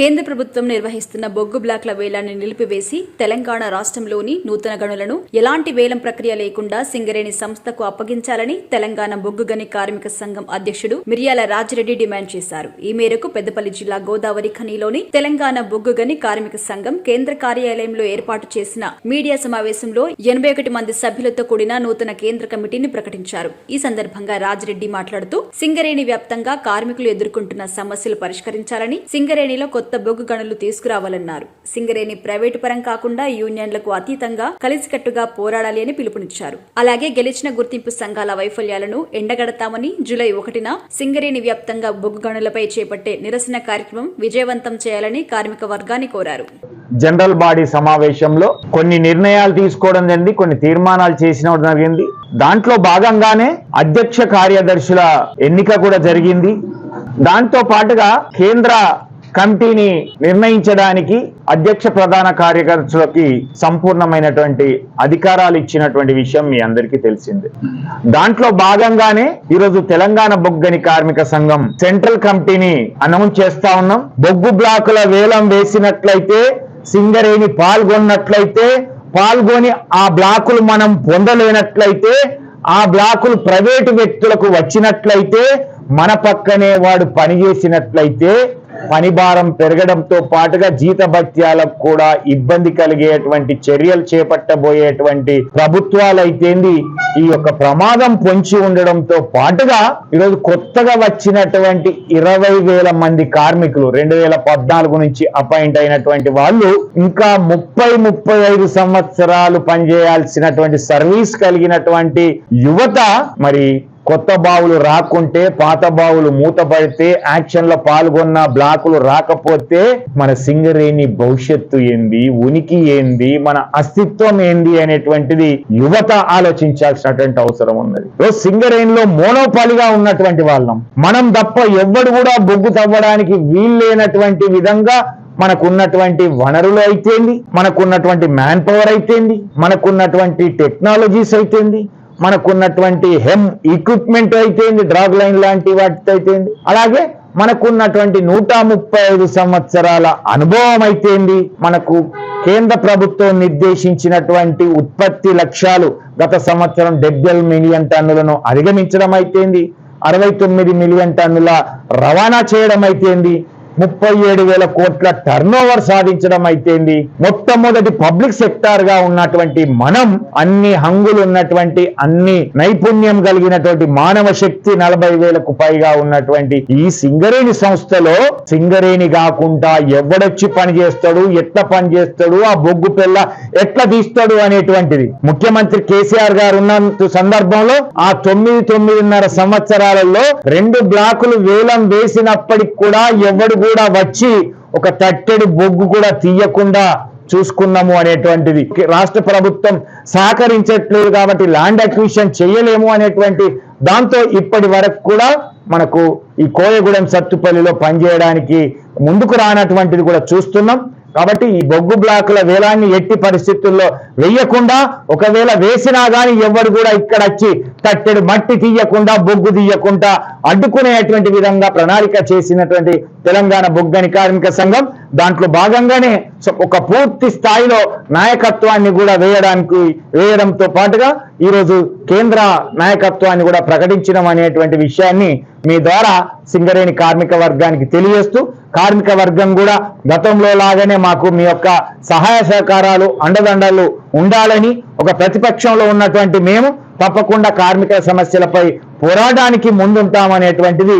కేంద్ర ప్రభుత్వం నిర్వహిస్తున్న బొగ్గు బ్లాక్ల వేలాన్ని నిలిపివేసి తెలంగాణ రాష్ట్రంలోని నూతన గనులను ఎలాంటి వేలం ప్రక్రియ లేకుండా సింగరేణి సంస్థకు అప్పగించాలని తెలంగాణ బొగ్గు గని కార్మిక సంఘం అధ్యక్షుడు మిర్యాల రాజిరెడ్డి డిమాండ్ చేశారు. ఈ మేరకు పెద్దపల్లి జిల్లా గోదావరి ఖనిలోని తెలంగాణ బొగ్గు గని కార్మిక సంఘం కేంద్ర కార్యాలయంలో ఏర్పాటు చేసిన మీడియా సమావేశంలో ఎనభై ఒకటి మంది సభ్యులతో కూడిన నూతన కేంద్ర కమిటీని ప్రకటించారు. ఈ సందర్భంగా రాజిరెడ్డి మాట్లాడుతూ సింగరేణి వ్యాప్తంగా కార్మికులు ఎదుర్కొంటున్న సమస్యలు పరిష్కరించాలని సింగరేణిలో కొత్త బొగ్గు గనులు తీసుకురావాలన్నారు. సింగరేణి ప్రైవేటు పరం కాకుండా యూనియన్లకు అతీతంగా కలిసికట్టుగా పోరాడాలి అని పిలుపునిచ్చారు. అలాగే గెలిచిన గుర్తింపు సంఘాల వైఫల్యాలను ఎండగడతామని జూలై ఒకటిన సింగరేణి వ్యాప్తంగా బొగ్గు గనులపై చేపట్టే నిరసన కార్యక్రమం విజయవంతం చేయాలని కార్మిక వర్గాన్ని కోరారు. జనరల్ బాడీ సమావేశంలో కొన్ని నిర్ణయాలు తీసుకోవడం జరిగింది కొన్ని తీర్మానాలు చేసిన జరిగింది. దాంట్లో భాగంగానే అధ్యక్ష కార్యదర్శుల ఎన్నిక కూడా జరిగింది. దాంతో పాటుగా కేంద్ర కమిటీని నిర్ణయించడానికి అధ్యక్ష ప్రధాన కార్యదర్శులకి సంపూర్ణమైనటువంటి అధికారాలు ఇచ్చినటువంటి విషయం మీ అందరికీ తెలిసిందే. దాంట్లో భాగంగానే ఈరోజు తెలంగాణ బొగ్గని కార్మిక సంఘం సెంట్రల్ కమిటీని అనౌన్స్ చేస్తా ఉన్నాం. బొగ్గు బ్లాకుల వేలం వేసినట్లయితే సింగరేణి పాల్గొన్నట్లయితే పాల్గొని ఆ బ్లాకులు మనం పొందలేనట్లయితే ఆ బ్లాకులు ప్రైవేటు వ్యక్తులకు వచ్చినట్లయితే మన పక్కనే వాడు పనిచేసినట్లయితే పనిభారం పెరగడంతో పాటుగా జీతభత్యాలకు కూడా ఇబ్బంది కలిగేటువంటి చర్యలు చేపట్టబోయేటువంటి ప్రభుత్వాలైతేంది ఈ యొక్క ప్రమాదం పొంచి ఉండడంతో పాటుగా ఈరోజు కొత్తగా వచ్చినటువంటి ఇరవై వేల మంది కార్మికులు రెండు వేల పద్నాలుగు నుంచి అపాయింట్ అయినటువంటి వాళ్ళు ఇంకా ముప్పై ముప్పై ఐదు సంవత్సరాలు పనిచేయాల్సినటువంటి సర్వీస్ కలిగినటువంటి యువత మరి కొత్త బావులు రాకుంటే పాత బావులు మూతపడితే యాక్షన్లో పాల్గొన్న బ్లాకులు రాకపోతే మన సింగరేణి భవిష్యత్తు ఏంది ఉనికి ఏంది మన అస్తిత్వం ఏంది అనేటువంటిది యువత ఆలోచించాల్సినటువంటి అవసరం ఉన్నది. సింగరేణిలో మోనోపాలిగా ఉన్నటువంటి వాళ్ళం. మనం తప్ప ఎవ్వడు కూడా బొగ్గు తవ్వడానికి వీల్లేనటువంటి విధంగా మనకున్నటువంటి వనరులు అయితేంది మనకున్నటువంటి మ్యాన్ పవర్ అయితేంది మనకున్నటువంటి టెక్నాలజీస్ అయితేంది మనకున్నటువంటి హెమ్ ఎక్విప్మెంట్ అయితేంది డ్రాగ్ లైన్ లాంటి వాటితో అయితేంది. అలాగే మనకున్నటువంటి నూట ముప్పై ఐదు సంవత్సరాల అనుభవం అయితేంది మనకు కేంద్ర ప్రభుత్వం నిర్దేశించినటువంటి ఉత్పత్తి లక్ష్యాలు గత సంవత్సరం డెబ్బై మిలియన్ టన్నులను అధిగమించడం అయితేంది. అరవై తొమ్మిది మిలియన్ టన్నుల రవాణా చేయడం అయితేంది. ముప్పై ఏడు వేల కోట్ల టర్న్ ఓవర్ సాధించడం అయితేంది? మొట్టమొదటి పబ్లిక్ సెక్టార్గా ఉన్నటువంటి మనం అన్ని హంగులు ఉన్నటువంటి అన్ని నైపుణ్యం కలిగినటువంటి మానవ శక్తి నలభై వేలకు పైగా ఉన్నటువంటి ఈ సింగరేణి సంస్థలో సింగరేణి కాకుండా ఎవడొచ్చి పని చేస్తాడు ఎట్లా పని చేస్తాడు ఆ బొగ్గు పిల్ల ఎట్లా తీస్తాడు అనేటువంటిది. ముఖ్యమంత్రి కేసీఆర్ గారు ఉన్న సందర్భంలో ఆ తొమ్మిది తొమ్మిదిన్నర సంవత్సరాలలో రెండు బ్లాకులు వేలం వేసినప్పటికి కూడా ఎవడు కూడా వచ్చి ఒక తట్టెడు బొగ్గు కూడా తీయకుండా చూసుకున్నాము అనేటువంటిది. రాష్ట్ర ప్రభుత్వం సహకరించట్లేదు కాబట్టి ల్యాండ్ అక్విజిషన్ చేయలేము అనేటువంటి దాంతో ఇప్పటి వరకు కూడా మనకు ఈ కోయగూడెం సత్తుపల్లిలో పనిచేయడానికి ముందుకు రానటువంటిది కూడా చూస్తున్నాం. కాబట్టి ఈ బొగ్గు బ్లాకుల వేలాన్ని ఎట్టి పరిస్థితుల్లో వేయకుండా ఒకవేళ వేసినా గాని ఎవరు కూడా ఇక్కడ వచ్చి తట్టెడు మట్టి తీయకుండా బొగ్గు తీయకుండా అడ్డుకునేటువంటి విధంగా ప్రణాళిక చేసినటువంటి తెలంగాణ బొగ్గని కార్మిక సంఘం దాంట్లో భాగంగానే ఒక పూర్తి స్థాయిలో నాయకత్వాన్ని కూడా వేయడానికి వేయడంతో పాటుగా ఈరోజు కేంద్ర నాయకత్వాన్ని కూడా ప్రకటించడం అనేటువంటి విషయాన్ని మీ ద్వారా సింగరేణి కార్మిక వర్గానికి తెలియజేస్తూ కార్మిక వర్గం కూడా గతంలో లాగానే మాకు మీ యొక్క సహాయ సహకారాలు అండదండలు ఉండాలని ఒక ప్రతిపక్షంలో ఉన్నటువంటి మేము తప్పకుండా కార్మిక సమస్యలపై పోరాటానికి ముందుంటామనేటువంటిది